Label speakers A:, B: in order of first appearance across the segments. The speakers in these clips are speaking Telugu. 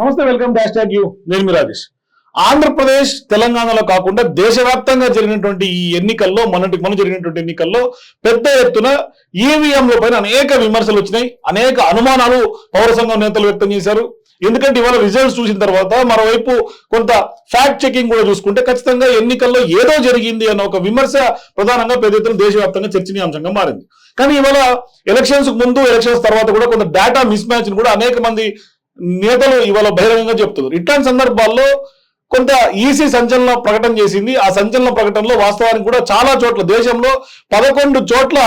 A: నమస్తే వెల్కమ్ డాష్ ట్యాగ్ యూ. నేను మీ రాజేష్. ఆంధ్రప్రదేశ్ తెలంగాణలో కాకుండా దేశవ్యాప్తంగా జరిగినటువంటి ఈ ఎన్నికల్లో మొన్నటి మొన్న జరిగినటువంటి ఎన్నికల్లో పెద్ద ఎత్తున ఈవీఎంల పైన అనేక విమర్శలు వచ్చినాయి అనేక అనుమానాలు పౌర సంఘం నేతలు వ్యక్తం చేశారు. ఎందుకంటే ఇవాళ రిజల్ట్స్ చూసిన తర్వాత మరోవైపు కొంత ఫ్యాక్ట్ చెకింగ్ కూడా చూసుకుంటే ఖచ్చితంగా ఎన్నికల్లో ఏదో జరిగింది అన్న ఒక విమర్శ ప్రధానంగా పెద్ద ఎత్తున దేశవ్యాప్తంగా చర్చనీయాంశంగా మారింది. కానీ ఇవాళ ఎలక్షన్స్ ముందు ఎలక్షన్స్ తర్వాత కూడా కొంత డేటా మిస్ మ్యాచ్ కూడా అనేక మంది నేతలు ఇవాళ బహిరంగంగా చెప్తున్నారు. ఇట్లాంటి సందర్భాల్లో కొంత ఈసీ సంచలన ప్రకటన చేసింది. ఆ సంచలన ప్రకటనలో వాస్తవానికి కూడా చాలా చోట్ల దేశంలో పదకొండు చోట్ల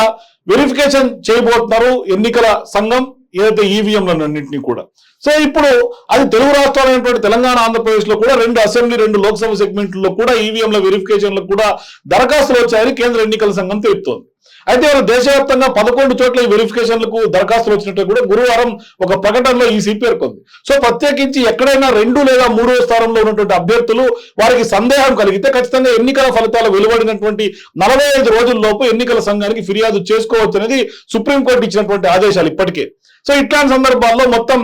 A: వెరిఫికేషన్ చేయబోతున్నారు ఎన్నికల సంఘం ఏదైతే ఈవీఎంలన్నింటినీ కూడా. సో ఇప్పుడు అది తెలుగు రాష్ట్రాలైనటువంటి తెలంగాణ ఆంధ్రప్రదేశ్లో కూడా రెండు అసెంబ్లీ రెండు లోక్సభ సెగ్మెంట్లో కూడా ఈవీఎంల వెరిఫికేషన్లకు కూడా దరఖాస్తులు వచ్చాయని కేంద్ర ఎన్నికల సంఘం తెలుపుతోంది. అయితే దేశవ్యాప్తంగా పదకొండు చోట్ల ఈ వెరిఫికేషన్లకు దరఖాస్తులు వచ్చినట్టు కూడా గురువారం ఒక ప్రకటనలో ఈసీ పేర్కొంది. సో ప్రత్యేకించి ఎక్కడైనా రెండు లేదా మూడో స్థానంలో ఉన్నటువంటి అభ్యర్థులు వారికి సందేహం కలిగితే ఖచ్చితంగా ఎన్నికల ఫలితాలు వెలువడినటువంటి నలభై ఐదు రోజుల్లోపు ఎన్నికల సంఘానికి ఫిర్యాదు చేసుకోవచ్చు అనేది సుప్రీంకోర్టు ఇచ్చినటువంటి ఆదేశాలు ఇప్పటికే. సో ఇట్లాంటి సందర్భాల్లో మొత్తం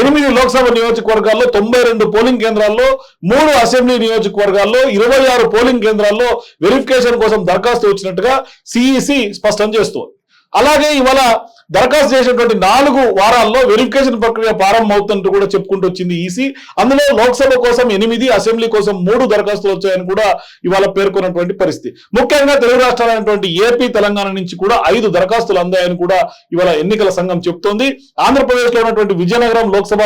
A: ఎనిమిది లోక్సభ నియోజకవర్గాల్లో తొంభై రెండు పోలింగ్ కేంద్రాల్లో మూడు అసెంబ్లీ నియోజకవర్గాల్లో ఇరవై ఆరు పోలింగ్ కేంద్రాల్లో వెరిఫికేషన్ కోసం దరఖాస్తు వచ్చినట్టుగా సిఈసి స్పష్టం చేస్తూ అలాగే ఇవాళ దరఖాస్తు చేసినటువంటి నాలుగు వారాల్లో వెరిఫికేషన్ ప్రక్రియ ప్రారంభమవుతున్నట్టు కూడా చెప్పుకుంటూ వచ్చింది ఈసీ. అందులో లోక్సభ కోసం ఎనిమిది అసెంబ్లీ కోసం మూడు దరఖాస్తులు వచ్చాయని కూడా ఇవాళ పేర్కొన్నటువంటి పరిస్థితి. ముఖ్యంగా తెలుగు రాష్ట్రాలైనటువంటి ఏపీ తెలంగాణ నుంచి కూడా ఐదు దరఖాస్తులు అందాయని కూడా ఇవాళ ఎన్నికల సంఘం చెప్తోంది. ఆంధ్రప్రదేశ్లో ఉన్నటువంటి విజయనగరం లోక్సభ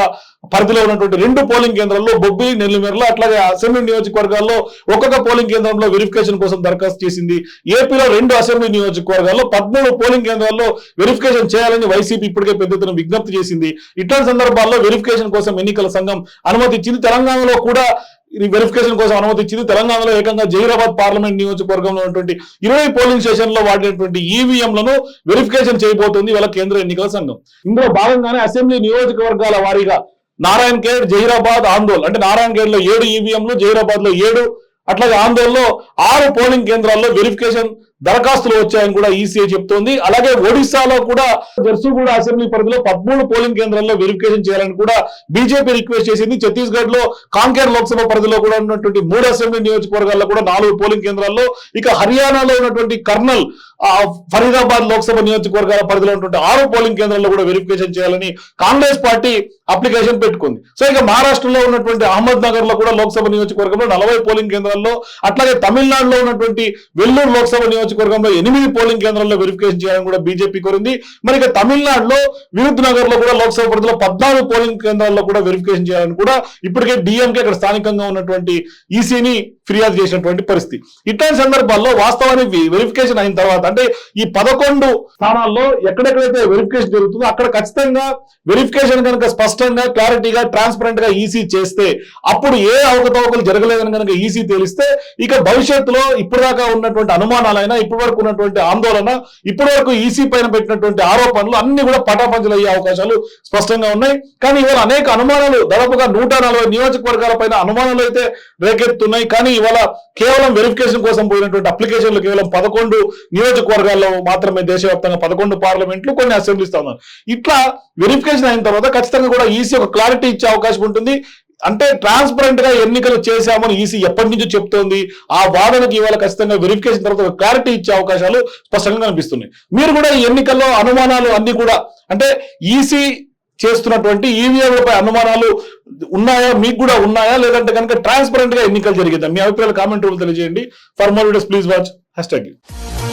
A: పరిధిలో ఉన్నటువంటి రెండు పోలింగ్ కేంద్రాల్లో బొబ్బిలి నెల్లిమేరలో అట్లాగే అసెంబ్లీ నియోజకవర్గాల్లో ఒక్కొక్క పోలింగ్ కేంద్రంలో వెరిఫికేషన్ కోసం దరఖాస్తు చేసింది. ఏపీలో రెండు అసెంబ్లీ నియోజకవర్గాల్లో పద్మూడు పోలింగ్ కేంద్రాల్లో వెరిఫికేషన్ చేయాలని వైసీపీ ఇప్పటికే పెద్ద ఎత్తున విజ్ఞప్తి చేసింది. ఇట్లాంటి సందర్భాల్లో వెరిఫికేషన్ కోసం ఎన్నికల సంఘం అనుమతి ఇచ్చింది తెలంగాణలో కూడా వెరిఫికేషన్ కోసం అనుమతి ఇచ్చింది తెలంగాణలో ఏకంగా జహీరాబాద్ పార్లమెంట్ నియోజకవర్గంలో ఉన్నటువంటి ఇరవై పోలింగ్ స్టేషన్లో వాడినటువంటి ఈవీఎంలను వెరిఫికేషన్ చేయబోతుంది వాళ్ళ కేంద్ర ఎన్నికల సంఘం. ఇందులో భాగంగానే అసెంబ్లీ నియోజకవర్గాల వారీగా నారాయణ్ ఖేడ్ జహీరాబాద్ ఆందోళ్ అంటే నారాయణ్ ఖేడ్లో ఏడు ఈవీఎంలు జహీరాబాద్లో ఏడు అట్లాగే ఆందోళనలో ఆరు పోలింగ్ కేంద్రాల్లో వెరిఫికేషన్ దరఖాస్తులు వచ్చాయని కూడా ఈసీఐ చెప్తోంది. అలాగే ఒడిశాలో కూడా జర్సుగూడ అసెంబ్లీ పరిధిలో పదమూడు పోలింగ్ కేంద్రాల్లో వెరిఫికేషన్ చేయాలని కూడా బీజేపీ రిక్వెస్ట్ చేసింది. ఛత్తీస్గఢ్లో కాంకేర్ లోక్సభ పరిధిలో కూడా ఉన్నటువంటి మూడు అసెంబ్లీ నియోజకవర్గాల్లో కూడా నాలుగు పోలింగ్ కేంద్రాల్లో ఇక హర్యానాలో ఉన్నటువంటి కర్నల్ ఫరీదాబాద్ లోక్సభ నియోజకవర్గాల పరిధిలో ఉన్నటువంటి ఆరు పోలింగ్ కేంద్రాల్లో కూడా వెరిఫికేషన్ చేయాలని కాంగ్రెస్ పార్టీ అప్లికేషన్ పెట్టుకుంది. సో ఇక మహారాష్ట్రలో ఉన్నటువంటి అహ్మద్ నగర్లో కూడా లోక్సభ నియోజకవర్గంలో నలభై పోలింగ్ కేంద్రాల్లో అట్లాగే తమిళనాడులో ఉన్నటువంటి వెల్లూరు లోక్సభ నియోజకవర్గంలో ఎనిమిది పోలింగ్ కేంద్రాల్లో వెరిఫికేషన్ చేయాలని కూడా బీజేపీ కోరింది. మరి ఇక తమిళనాడులో విరుద్ నగర్లో కూడా లోక్సభ పరిధిలో పద్నాలుగు పోలింగ్ కేంద్రాల్లో కూడా వెరిఫికేషన్ చేయాలని కూడా ఇప్పటికే డిఎంకే అక్కడ స్థానికంగా ఉన్నటువంటి ఈసీని ఫిర్యాదు చేసినటువంటి పరిస్థితి. ఇట్లాంటి సందర్భాల్లో వాస్తవానికి వెరిఫికేషన్ అయిన తర్వాత అంటే ఈ పదకొండు స్థానాల్లో ఎక్కడెక్కడైతే వెరిఫికేషన్ జరుగుతుందో అక్కడ ఖచ్చితంగా వెరిఫికేషన్ కనుక స్పష్టంగా క్లారిటీగా ట్రాన్స్పరెంట్గా ఈసీ చేస్తే అప్పుడు ఏ అవకతవకలు జరగలేదని కనుక ఈసీ తెలిస్తే ఇక భవిష్యత్తులో ఇప్పటిదాకా ఉన్నటువంటి అనుమానాలైనా ఇప్పటి వరకు ఉన్నటువంటి ఆందోళన ఇప్పటి వరకు ఈసీ పైన పెట్టినటువంటి ఆరోపణలు అన్ని కూడా పటాపంచలు అయ్యే అవకాశాలు స్పష్టంగా ఉన్నాయి. కానీ ఇవాళ అనేక అనుమానాలు దాదాపుగా నూట నలభై నియోజకవర్గాల పైన అనుమానాలు అయితే రేకెత్తున్నాయి. కానీ ఇవాళ కేవలం వెరిఫికేషన్ కోసం పోయినటువంటి అప్లికేషన్లు కేవలం పదకొండు నియోజకవర్గాల్లో మాత్రమే దేశవ్యాప్తంగా పదకొండు పార్లమెంట్లు కొన్ని అసెంబ్లీ స్థానాలు ఇట్లా వెరిఫికేషన్ అయిన తర్వాత ఖచ్చితంగా కూడా ఈసీ ఒక క్లారిటీ ఇచ్చే అవకాశం ఉంటుంది. అంటే ట్రాన్స్పరెంట్గా ఎన్నికలు చేశామని ఈసీ ఎప్పటి నుంచో చెప్తోంది. ఆ వాదనకి ఇవాళ ఖచ్చితంగా వెరిఫికేషన్ తర్వాత ఒక క్లారిటీ ఇచ్చే అవకాశాలు స్పష్టంగా కనిపిస్తున్నాయి. మీరు కూడా ఈ ఎన్నికల్లో అనుమానాలు అన్ని కూడా అంటే ఈసీ చేస్తున్నటువంటి ఈవీఎంలపై అనుమానాలు ఉన్నాయా? మీకు కూడా ఉన్నాయా? లేదంటే కనుక ట్రాన్స్పరెంట్గా ఎన్నికలు జరిగిందా? మీ అభిప్రాయాలు కామెంట్ రూపంలో తెలియజేయండి. For more videos please watch hashtag